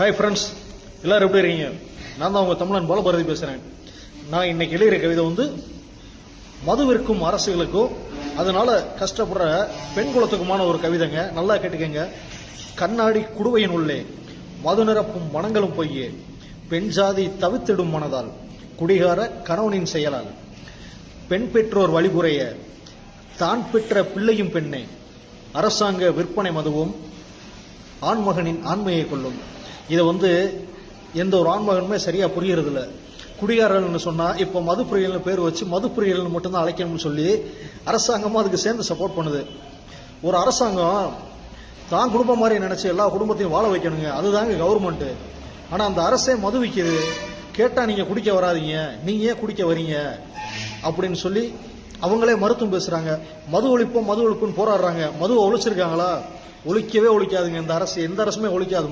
Hi friends எல்லாரும் எப்படி இருக்கீங்க? நான் தான் உங்க தமிழன் பாலபாரதி பேசுறேன். நான் இன்னைக்கு எழுகிற கவிதை வந்து மது விற்கும் அரசுகளுக்கும் அதனால கஷ்டப்படுற பெண் குலத்துக்குமான ஒரு கவிதைங்க. நல்லா கேட்டுக்கங்க. கண்ணாடி குடுவையின் உள்ளே மது நிரப்பும் மனங்களும் பொய்யே. பெண் ஜாதி தவித்திடும் மனதால் குடிகார கணவனின் செயலால். பெண் பெற்றோர் வழிபுறைய தான் பெற்ற பிள்ளையும் பெண்ணே. அரசாங்க விற்பனை மதுவும் ஆண்மகனின் ஆண்மையை கொள்ளும் இதை வந்து எந்த ஒரு ஆண்மகனுமே சரியா புரியறதில்ல. குடிகாரர்கள்னு சொன்னால் இப்போ மது பேர் வச்சு மது மட்டும்தான் அழைக்கணும்னு சொல்லி அரசாங்கமும் அதுக்கு சேர்ந்து சப்போர்ட் பண்ணுது. ஒரு அரசாங்கம் தான் குடும்பம் மாதிரி நினச்சி எல்லா குடும்பத்தையும் வாழ வைக்கணுங்க. அதுதாங்க கவர்மெண்ட்டு ஆனால் அந்த அரசே மது விற்கிது கேட்டால் நீங்கள் குடிக்க வராதீங்க. நீங்கள் ஏன் குடிக்க வரீங்க? அப்படின்னு சொல்லி அவங்களே மருத்துவம் பேசுகிறாங்க மது ஒழிப்போம் மது ஒழிப்புன்னு போராடுறாங்க. மதுவை ஒழிச்சிருக்காங்களா? ஒழிக்கவே ஒழிக்காதுங்க. இந்த அரசு எந்த அரசுமே ஒழிக்காது.